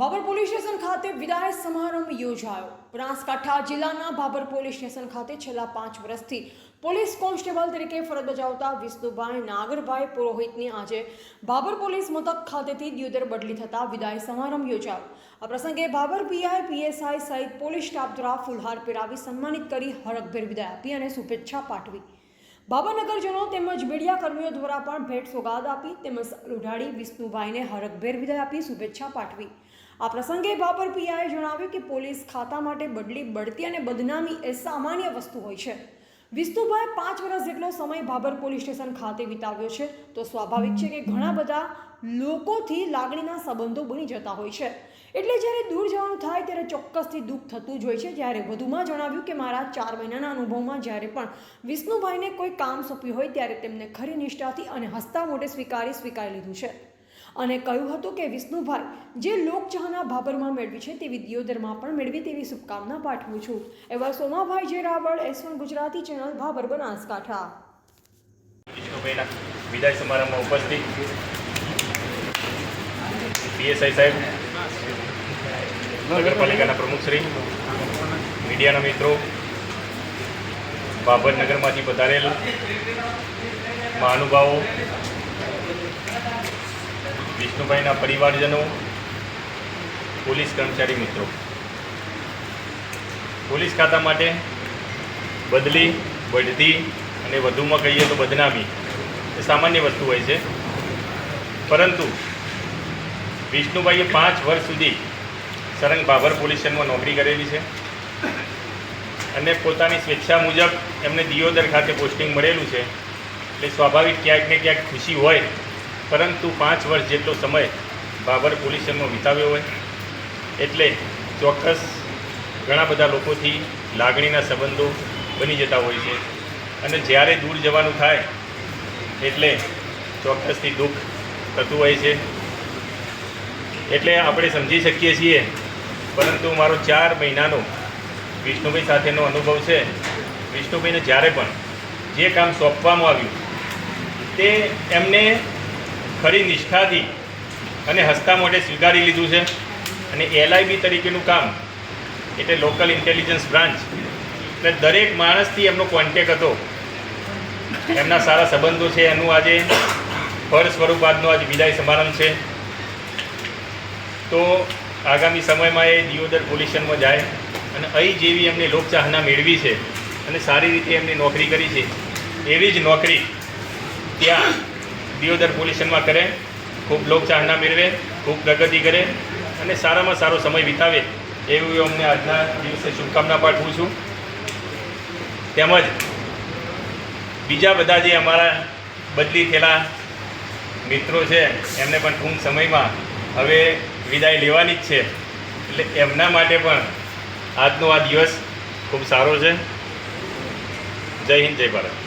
Babur police station ખાતે વિદાય સમારંભ યોજાયો. બનાસકાંઠા જિલ્લાના બાબર પોલીસ સ્ટેશન ખાતે છેલ્લા પાંચ વર્ષથી પોલીસ કોન્સ્ટેબલ તરીકે ફરજ બજાવતા વિષ્ણુભાઈ નાગરભાઈ પુરોહિતની આજે બાબર પોલીસ મથક ખાતેથી દ્યોદર બદલી થતા વિદાય સમારંભ યોજાયો. આ પ્રસંગે બાબર પીઆઈ, પીએસઆઈ સહિત પોલીસ સ્ટાફ દ્વારા ફુલહાર પહેરાવી સન્માનિત કરી હરખભેર વિદાય આપી અને શુભેચ્છા પાઠવી. બાબાનગરજનો તેમજ મીડિયા કર્મીઓ દ્વારા પણ ભેટ સોગાદ આપી તેમજ ઉઢાડી વિષ્ણુભાઈને હરખભેર વિદાય આપી શુભેચ્છા પાઠવી. આ પ્રસંગે બાબર પીઆઈએ જણાવ્યું કે પોલીસ ખાતા માટે બદલી બઢતી અને બદનામી એ સામાન્ય વસ્તુ હોય છે. વિષ્ણુભાઈ પાંચ વર્ષ જેટલો સમય બાબર પોલીસ સ્ટેશન ખાતે વિતાવ્યો છે, તો સ્વાભાવિક છે કે ઘણા બધા લોકોથી લાગણીના સંબંધો બની જતા હોય છે. એટલે જ્યારે દૂર જવાનું થાય ત્યારે ચોક્કસથી દુઃખ થતું જ હોય છે. જ્યારે વધુમાં જણાવ્યું કે મારા ચાર મહિનાના અનુભવમાં જ્યારે પણ વિષ્ણુભાઈને કોઈ કામ સોંપ્યું હોય ત્યારે તેમને ખરી નિષ્ઠાથી અને હસતા મોઢે સ્વીકારી સ્વીકારી લીધું છે. અને કહ્યું હતું કે વિષ્ણુભાઈ, જે લોકચાહના ભાબરમાં મેળવી છે તેવી દિયોદરમાં પણ મેળવી તેવી શુભકામના પાઠવું છું. એવા Somabhai J Raval, S Gujarati channel Bhabar Banaskantha. વિદાય સમારંભમાં ઉપસ્થિત. પીએસઆઈ સાહેબ નગરપાલિકાના પ્રમુખશ્રી મીડિયાના મિત્રો બાબર નગરમાંથી પધારેલ મહાનુભાવો વિષ્ણુભાઈના પરિવારજનો પોલીસ કર્મચારી મિત્રો પોલીસ ખાતા માટે બદલી બઢતી અને વધુમાં કહીએ તો બદનામી એ સામાન્ય વસ્તુ હોય છે પરંતુ વિષ્ણુભાઈએ પાંચ વર્ષ સુધી સરંગ બાબર પોલીસ સ્ટેશનમાં નોકરી કરેલી છે. અને પોતાની સ્વેચ્છા મુજબ એમને દિયોદર ખાતે પોસ્ટિંગ મળેલું છે. એટલે સ્વાભાવિક ક્યાંક ને ક્યાંક ખુશી હોય, પરંતુ પાંચ વર્ષ જેટલો સમય બાબર પોલીસ સ્ટેશનમાં વિતાવ્યો હોય, એટલે ચોક્કસ ઘણા બધા લોકોથી લાગણીના સંબંધો બની જતા હોય છે. અને જ્યારે દૂર જવાનું થાય, એટલે ચોક્કસથી દુઃખ થતું હોય છે. એટલે આપણે સમજી શકીએ છીએ પરંતુ મારો ચાર મહિનાનો વિષ્ણુભાઈ સાથેનો અનુભવ છે. વિષ્ણુભાઈને જ્યારે પણ જે કામ સોંપવામાં આવ્યું, તે એમને ખરી નિષ્ઠાથી અને હસતા મોઢે સ્વીકારી લીધું છે. અને એલઆઈબી તરીકેનું કામ, એટલે લોકલ ઇન્ટેલિજન્સ બ્રાન્ચ એટલે દરેક માણસથી એમનો કોન્ટેક હતો. એમના સારા સંબંધો છે. એનું આજે ફળ સ્વરૂપ આજનો આજે વિદાય સમારંભ છે. તો આગામી સમયમાં એ દિયોદર પોલ્યુશનમાં જાય અને અહીં જેવી એમને લોકચાહના મેળવી છે અને સારી રીતે એમની નોકરી કરી છે, એવી જ નોકરી ત્યાં દિયોદર પોલ્યુશનમાં કરે, ખૂબ લોકચાહના મેળવે, ખૂબ પ્રગતિ કરે અને સારામાં સારો સમય વિતાવે એવું અમને આજના દિવસે શુભકામના પાઠવું છું. તેમજ બીજા બધા જે અમારા બદલી થયેલા મિત્રો છે, એમને પણ ટૂંક સમયમાં હવે વિદાય લેવાની જ છે. એટલે એમના માટે પણ આજનો આ દિવસ ખૂબ સારો છે. જય હિન્દ, જય ભારત.